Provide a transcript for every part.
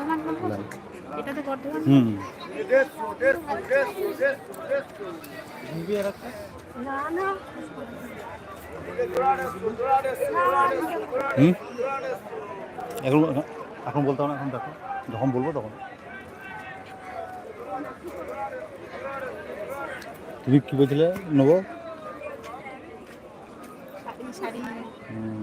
বর্ধমান এটা তো বর্ধমান হুম। না না হুম? এখন এখন বলতে হবে না এখন দেখো। যখন বলব তখন। তুমি কি বলছিলে নেব? শাড়ি শাড়ি হুম,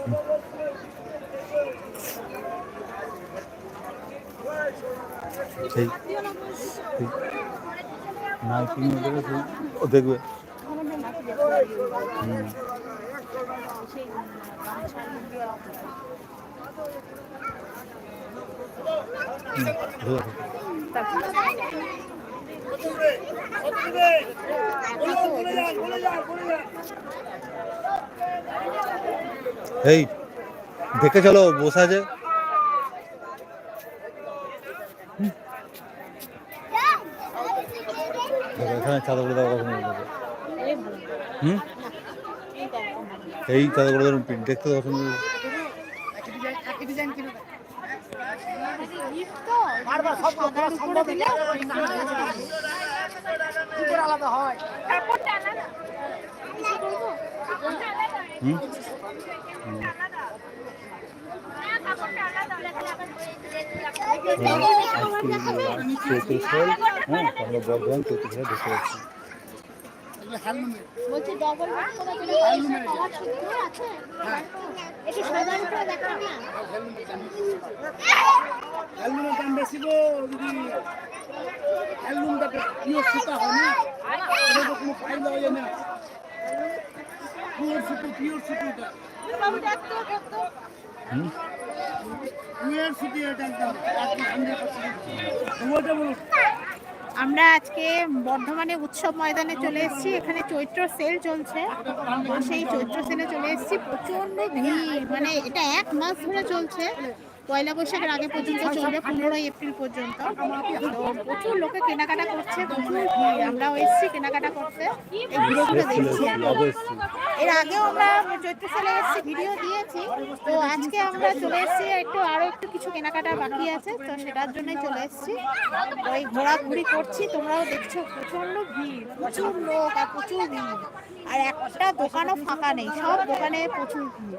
হুম। সেই সেই না তুমি ওদেরকে সেই ও দেখবে এই দেখে চলো বসে আছে। এখানে চাদর দেওয়া কথা হুম? এই চাদরগুলো দেখতে পছন্দ গিফট তো সাদার উপরে দিলে print হয়ে যাবে। আলাদা হয় হুম হুম। চৌত্রিশ হ্যাঁ আমরা বর্ধমান চৌত্রিশ দেখতে পাচ্ছি বলছি ডবল বেড করে দিলে পয়সা পাওয়ার সুবিধা আছে। উপরে না। দাম বেশি গো পিওর সুতা হয় না? এটা তো কোনো ফাইল দেওয়া না। পিওর সুতো পিওর সুতো এটা। বাবু দেখতো দেখতো হুম? পিওর সুতো এটা একদম। একদম হান্ড্রেড পার্সেন্ট। ওটা বলুন আমরা আজকে বর্ধমানে উৎসব ময়দানে চলে এসেছি। এখানে চৈত্র সেল চলছে। সেই চৈত্র সেলে চলে এসেছি। প্রচণ্ড ভিড়। মানে এটা এক মাস ধরে চলছে। পয়লা বৈশাখের আগে পর্যন্ত চলবে পনেরোই এপ্রিল পর্যন্ত। প্রচুর লোকে কেনাকাটা করছে প্রচুর ভিড়। আমরাও এসেছি কেনাকাটা করতে। এই ঘুরে ঘুরে দেখছি। এর আগেও আমরা চৈত্র সেলে এসেছি ভিডিও দিয়েছি। তো আজকে আমরা চলে এসেছি একটু আরও একটু কিছু কেনাকাটা বাকি আছে তো সেটার জন্যই চলে এসেছি। ওই ঘোরাঘুরি করছি তোমরাও দেখছ প্রচণ্ড ভিড় প্রচুর লোক আর প্রচুর ভিড়। আর একটা দোকানও ফাঁকা নেই সব দোকানে প্রচুর ভিড়।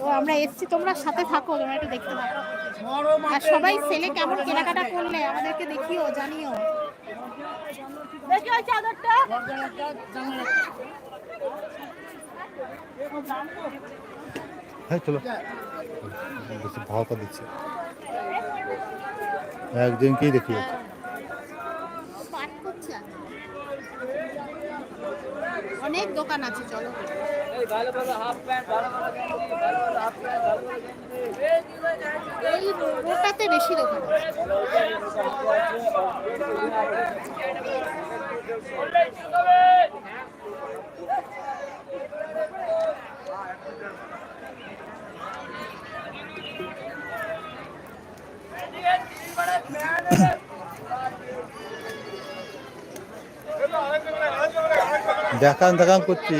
তো আমরা এসেছি তোমরা সাথে থাকো তোমরা একটু দেখতে পাবো। আর সবাই সেলে কেমন কেনাকাটা করলে আমাদেরকে দেখিও জানিও। দেখি ওই চাদরটা। হ্যাঁ চলো। বেশি ভাওতা দিচ্ছে। একজনকেই দেখি পাঠ করছে অনেক দোকান আছে চলো এই রোডটাতে বেশি দোকান আছে। দেখান দেখান করছি।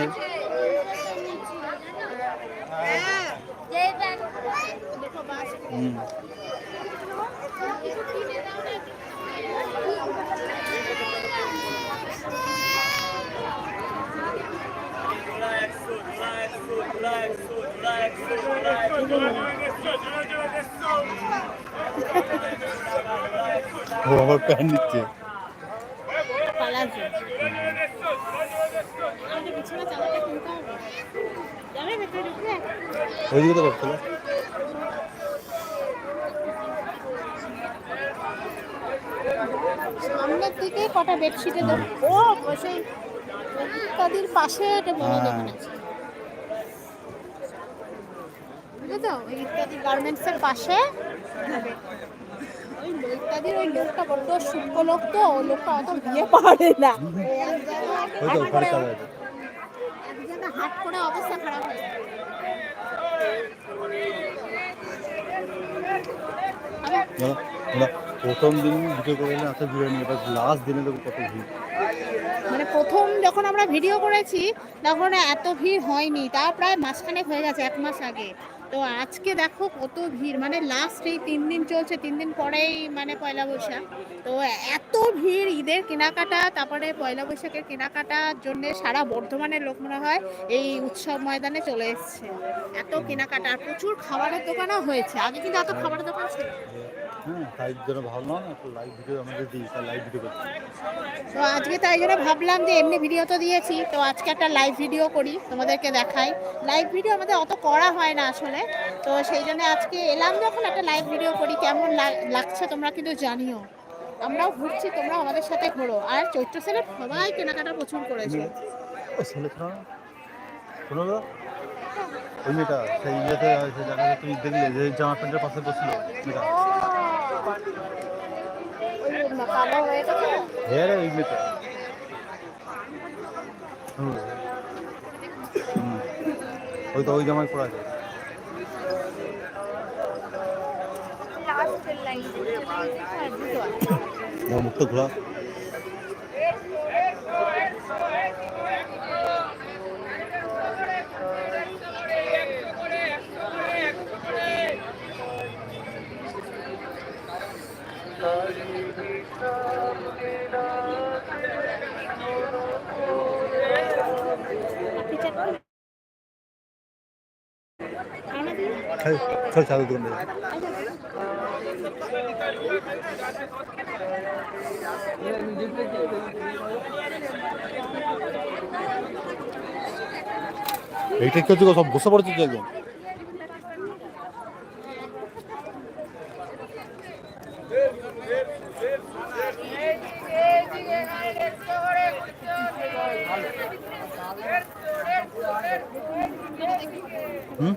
ও আবার প্যান্ট নিচ্ছে পালাজো আমাদের বিছানা চালাতে কিনতে হবে যাবে ভেতরে ঢুকবে ওইদিকে তো করছিল সামনের দিকে কটা বেডশিটে ও সেই ইত্যাদির পাশে একটা বড়। দোকান আছে। ওই ইত্যাদি গার্মেন্টস এর পাশে। ওই ইত্যাদির ওই লোকটা বড্ড সূক্ষ্ম লোক তো লোকটা অত বিয়ে পারে না ওই এক জায়গায় ওই তো হাট করে- অবস্থা খারাপ হয়ে প্রথম দিন ভিডিও করে এত ভিড় লাস্ট দিনে দেখো কত ভিড়। মানে প্রথম যখন আমরা ভিডিও করেছি তখন এত ভিড় হয়নি তা প্রায় মাসখানেক হয়ে গেছে এক মাস আগে। তো আজকে দেখো কত ভিড়। মানে লাস্ট এই তিন দিন চলছে, তিন দিন পরেই মানে পয়লা বৈশাখ। তো এত ভিড় ঈদের কেনাকাটা, তারপরে পয়লা বৈশাখের কেনাকাটার জন্য সারা বর্ধমানের লোক মনে হয় এই উৎসব ময়দানে চলে এসছে। এত কেনাকাটা, আর প্রচুর খাবারের দোকানও হয়েছে। আগে কিন্তু এত খাবারের দোকান ছিল। হ্যাঁ তাই জন্য একটু লাইভ ভিডিও আমাদের দিই লাইভ ভিডিও করছি তো আজকে তাই জন্য ভাবলাম যে এমনি ভিডিও তো দিয়েছি তো আজকে একটা লাইভ ভিডিও করি তোমাদেরকে দেখাই। লাইভ ভিডিও আমাদের অত করা হয় না আসলে তো সেই জন্য আজকে এলাম যখন একটা লাইভ ভিডিও করি কেমন লাগ- লাগছে তোমরা কিন্তু জানিও। আমরাও ঘুরছি তোমরাও আমাদের সাথে ঘোরো। আর চৈত্র সেলে সবাই কেনাকাটা প্রচুর করেছে। ওই মেয়েটা সেই ইয়েতে সেই জায়গাতে তুমি দেখলে যে জামা প্যান্টের পাশে বসছিল মেয়েটা। গেছে হ্যাঁ রে ওই হুম। হুম। ওই তো ওই জামাই পড়া আছে ওর মুখটা ঘোরা চল চল চালু দোকান থেকে। এইটা কি হচ্ছে সব বসে পড়েছে একদম হুম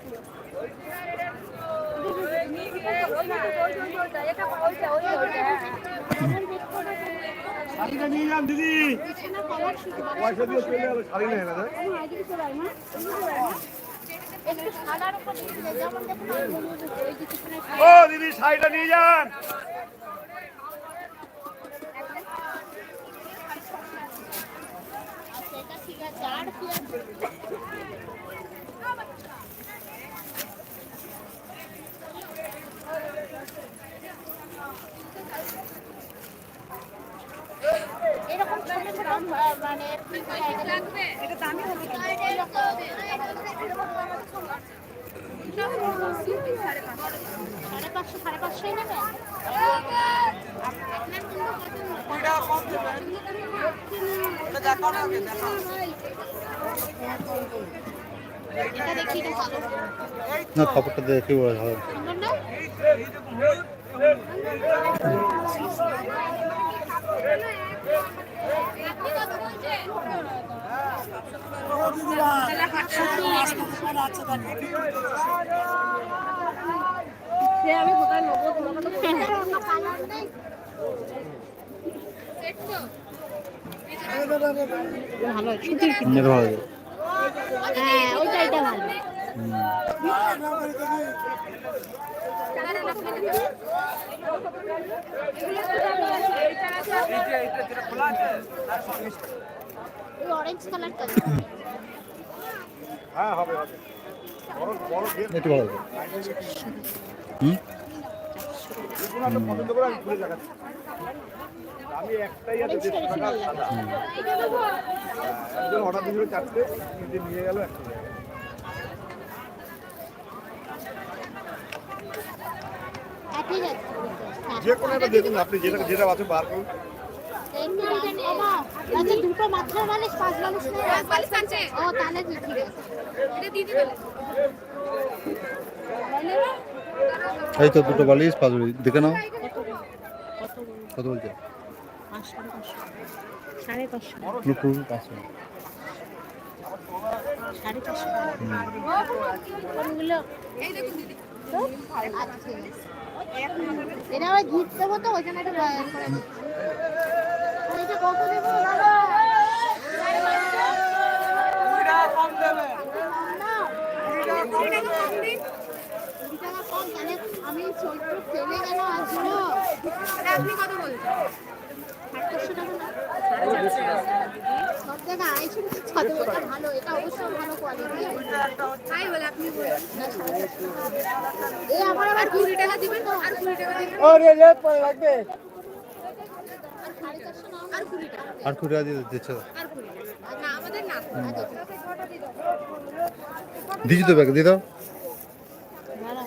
শাড়িটা নিয়ে যান দিদি পয়সা দিয়ে চলে যাবে শাড়ি নেই না ও দিদি শাড়িটা নিয়ে যান। আচ্ছা, ঠিক এরকম ছোট ছোট আহ, মানে এটা দামি হবে সাড়ে পাঁচশো কাপড়টা দেখে ভালো সুন্দর না ভালো। হ্যাঁ ওইটা এটা ভালো। অরেঞ্জ কালারটা হ্যাঁ হবে হবে একটু ভালো হুম। আমি একটাই আছে একজন অর্ডার দিয়েছিল চারটে নিয়ে গেল, একটা নিয়ে গেল। হ্যাঁ ঠিক আছে হ্যাঁ। যে কোনো একটা দেখুন আপনি যেটা যেটা আছে বার করুন। আচ্ছা দুটো মাথার বালিশ পাঁচ বালিশ নেই ও তাহলে ঠিক আছে। এই তো দুটো বালিশ পাঁচুরি দেখে নাও। কত বলছে? সাড়ে পাঁচশো। পাঁচশো। সাড়ে পাঁচশো। আছে। এটা আবার গিফট দেবো তো, ওই জন্য একটু কত দেবো আমি চৈত্র ফেলে গেল আসব? আপনি কত বলছেন? লাগবে আর কুড়ি টাকা দিয়ে দিচ্ছে। দিচ্ছি তো ব্যাগে দিয়ে দাও। দাঁড়া।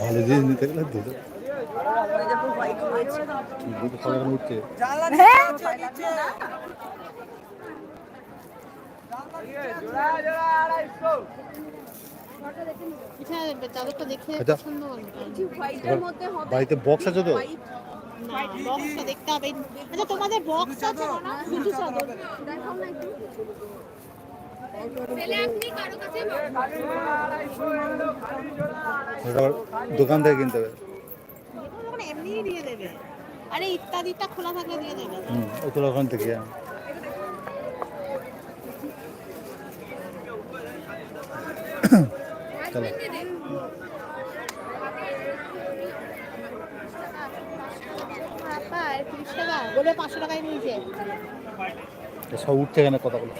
ভালো জিনিস নিতে গেলে দেবো দুটো কলার উঠছে এটা চাদরটা দেখে আচ্ছা। পছন্দ হলো এবার বাড়িতে বক্স আছে তো? বক্সটা দেখতে হবে। আচ্ছা তোমাদের বক্স আছে না? শুধু চাদর। দেখাও না একটু। পেলে আপনি কারও কাছে এবার দোকান থেকে কিনতে হবে। মানে এমনিই দিয়ে দেবে। আরে ইত্যাদিটা খোলা থাকলে দিয়ে দেবে। হুম ওই তো ওখান থেকে। চলো বাবা, আর 30 টাকা বলে পাঁচশো টাকায় নিয়েছে। সব উঠছে এখানে কথাগুলো?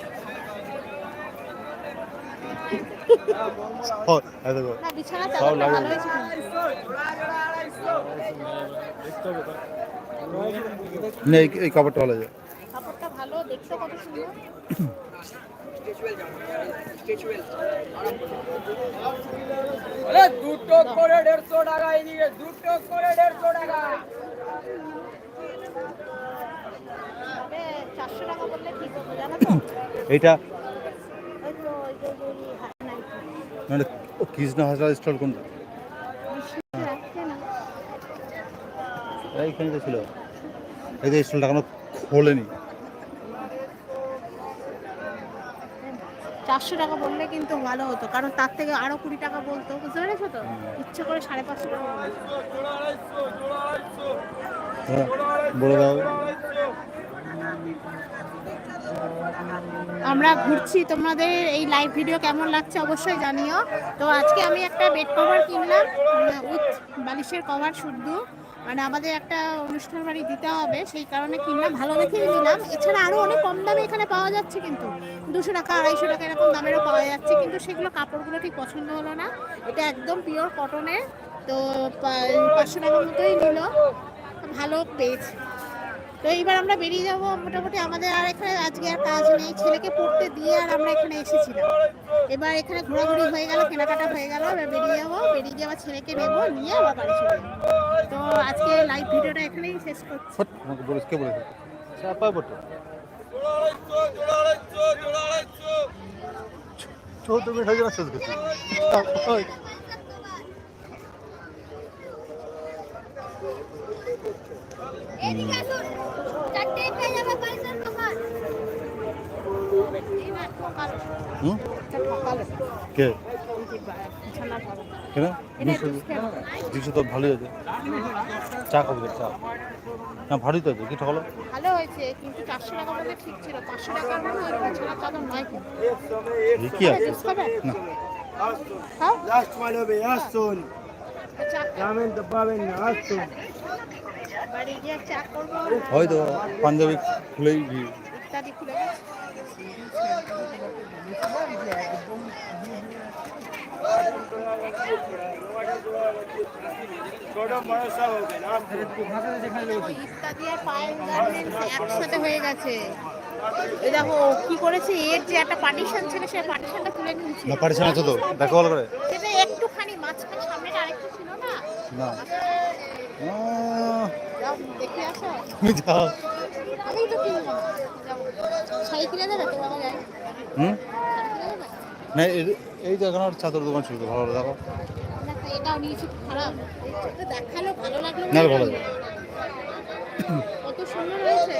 এই- এই কাপড়টা ভালো যায় কাপড়টা ভালো দেখতে কত সুন্দর। আরে দুটো করে দেড়শো টাকা এদিকে দুটো করে দেড়শো টাকা। নাই। মানে কৃষ্ণ হাসপাতাল স্টল কোনটা? এইখানে তো ছিল। এই যে স্টলটা এখনও খোলেনি। চারশো টাকা বললে কিন্তু ভালো হতো। কারণ তার থেকে আরও কুড়ি টাকা বলতো। বুঝতে পেরেছ তো? ইচ্ছে করে সাড়ে পাঁচশো টাকা আমরা ঘুরছি। তোমাদের এই লাইভ ভিডিও কেমন লাগছে অবশ্যই জানিও। তো আজকে আমি একটা বেড কভার কিনলাম উইথ বালিশের কভার শুদ্ধ মানে আমাদের একটা অনুষ্ঠান বাড়ি দিতে হবে, সেই কারণে কিনলাম, ভালো দেখেই নিলাম। এছাড়া আরও অনেক কম দামে এখানে পাওয়া যাচ্ছে কিন্তু। দুশো টাকা, আড়াইশো টাকা এরকম দামেরও পাওয়া যাচ্ছে কিন্তু সেগুলো কাপড়গুলো ঠিক পছন্দ হলো না। এটা একদম পিওর কটনের তো পাঁচশো টাকার মতোই নিল। ভালো পেয়েছে। তো এইবার আমরা বেরিয়ে যাব মোটামুটি আমাদের আর এখানে আজকে আর কাজ নেই। ছেলেকে পড়তে দিয়ে আর আমরা এখানে এসেছিলাম। এবার এখানে ঘোরাঘুরি হয়ে গেল, কেনাকাটা হয়ে গেল। এবার বেরিয়ে যাব, বেরিয়ে গিয়ে আবার ছেলেকে নেব, নিয়ে আবার বাড়ি চলে তো আজকে লাইভ ভিডিওটা এখানেই শেষ করছি। শেষ করছি। কে। কেন? দুশো তো ভালোই আছে। চা খাব চা। না ভালোই তো আছে কি ঠকালো? ভালো হয়েছে কিন্তু চারশো টাকা বলে ঠিক ছিল। পাঁচশো টাকার ওই বিছানার চাদর নয় কিন্তু। কি আছে? না। লাস্ট মাল হবে আসুন। চা তো পাবেন না আসুন। হয়তো পাঞ্জাবি খুলেই একসাথে হয়ে গেছে। দেখো কি করেছে? এর যে একটা পার্টিশন ছিল সেই পার্টিশনটা তুলে নিয়েছে। না পারিস আছে তো। দেখো ভালো করে। সেটা একটুখানি মাঝখানে আরেকটু ছিল না? না। দেখে আসো। তুমি যাও। আমি তো কিনবো সাইকেলে দেবে? তো বাবা যাই হুম না এই- তো এখন ছাত্র দোকান শুরু ভালো দেখো দেখো, নিয়েছি খারাপ। দেখাল ভালো লাগল না, ভালো কত সুন্দর হয়েছে।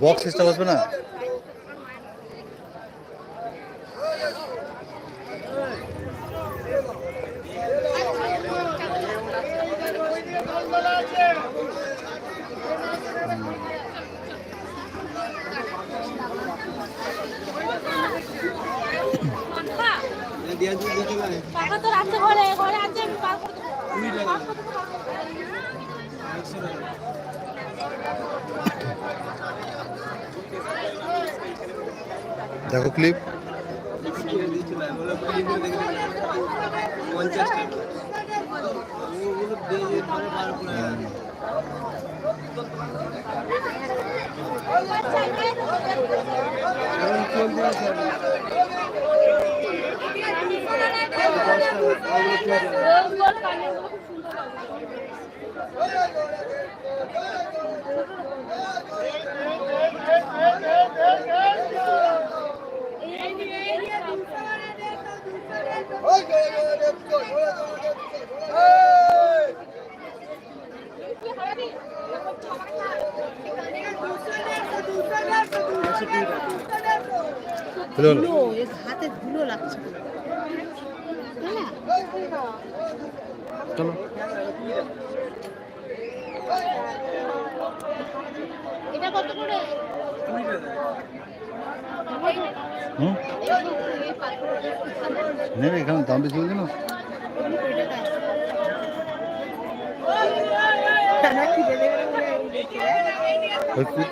বক্স সিস্টেম আসবে না? টাকা তো রাখতে ঘরে ঘরে আছে আমি পার করে দেখো ক্লিপ হলো হলো। ধুলো এর হাতে ধুলো লাগছে তাই না? চলো এটা কত করে হুম নেবে এখানে দাম বেশি বলছি না? ওই কু-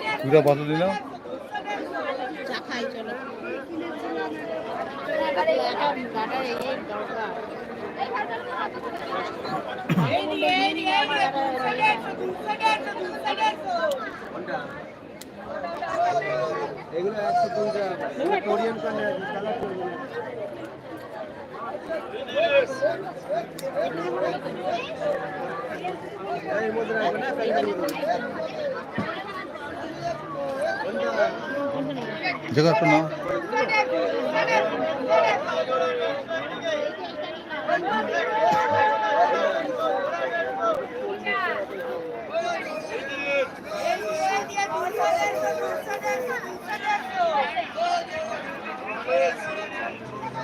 দিলাম। এগুলো একশো পঞ্চাশ। কোরিয়ান কালার কালার করব না এর মধ্যে রাখবে না কালার করব দেখো একটা নাও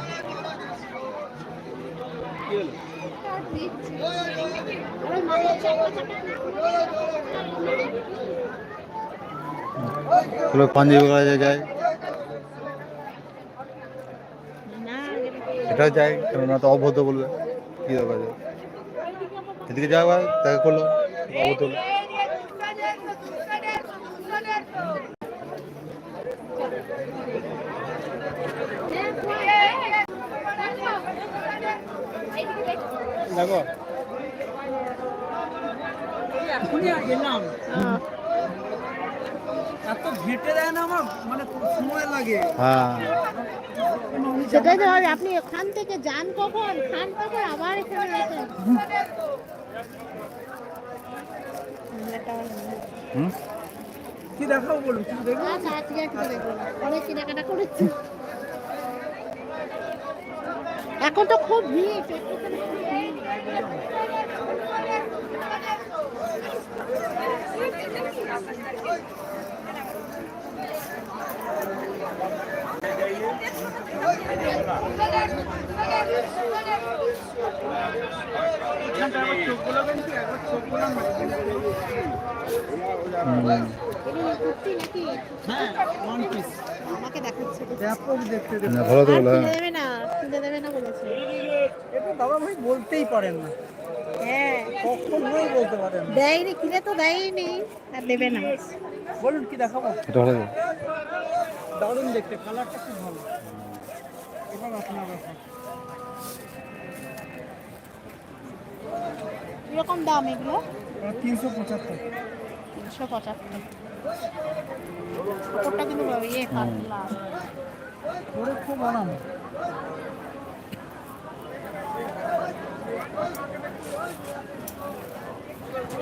এগুলো পাঞ্জাবি করা যায় এটা যাই, কেননা তো অভদ্র বলবে, কি দরকার? এদিকে যাওয়া তাকে করল, অভদ্র দেখো। এত ঘেটে দেয় না আমার মানে সময় লাগে। হ্যাঁ। সেটাই তো হবে আপনি এখান থেকে যান কখন? খান কখন? আবার এখানে আসেন। কি দেখাবো বলুন কি আচ্ছা অনেক কেনাকাটা করেছি। এখন তো খুব ভিড়। হ্যাঁ ভালো তো বলো তুলে দেবে না তুলে দেবে না বলেছে? এটা দাদা ভাই বলতেই পারেন না। হ্যাঁ। কখনোই বলতে পারেন না। দেয়নি কিনে তো দেয়নি। আর দেবে না। বলুন কি দেখাবো? দারুণ দেখতে কালারটা খুব ভালো। এবার আপনার কীরকম দাম এগুলো? তিনশো পঁচাত্তর। তিনশো পঁচাত্তর। ওপরটা কিন্তু ইয়ে পাতলা। খুব আরাম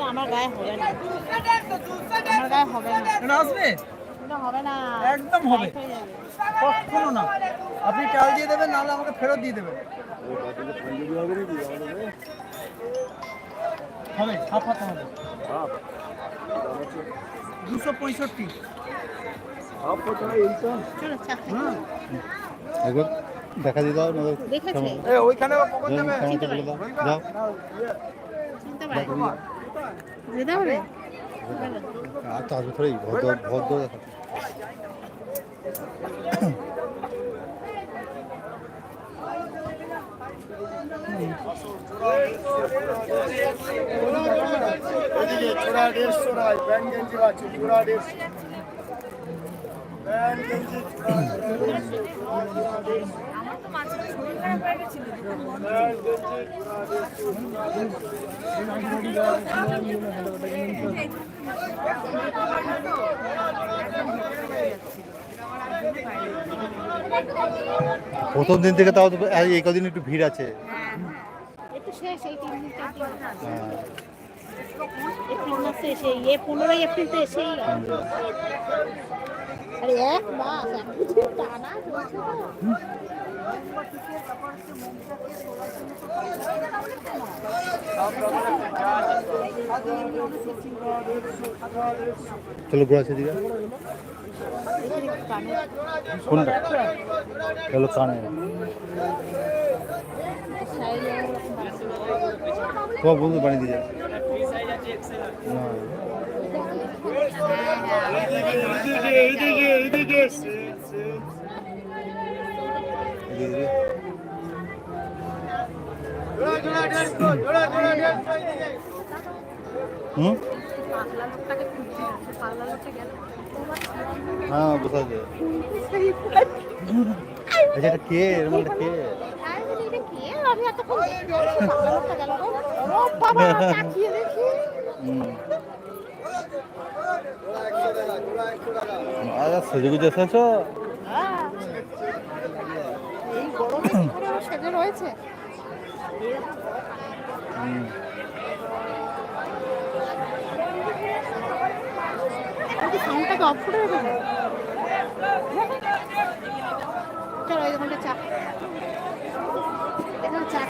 আমার গায়ে হবে না। আমার গায়ে হবে না। এটা আসবে? হবে না। একদম হবে। কখনো না। আপনি চাল দিয়ে দেবেন নাহলে আমাকে ফেরত দিয়ে দেবেন। হবে হাফ হাতে হবে। দুশো পঁয়ষট্টি। চলো চাকরি দেখা দেখেছে। কেমন- ওইখানে যাও। যেতে হবে? আসবে ভদ্র ভদ্র দেখা চোরা দেড়শো প্যান্ট গেঞ্জি আছে দেড়শো। গেঞ্জি প্রথম দিন থেকে তাও তো এই- কদিন একটু ভিড় আছে। চার দিন হ্যাঁ। এপ্রিল মাসে এসে পনেরোই এপ্রিল তো এসেই। গেল। আরে এক মাস এক বছর টানা চলছে তো। চলো ঘোরা সেদিকে এদিকে হ্যাঁ বোঝা যায়। আচ্ছা এটা কে? এর কে? আমি বলি, আচ্ছা সেজে গুজে এসেছ। এই গরমে সেজে রয়েছে। এখন অফ করে রেখেছে চলো এই দোকানটা চা। এখানে চা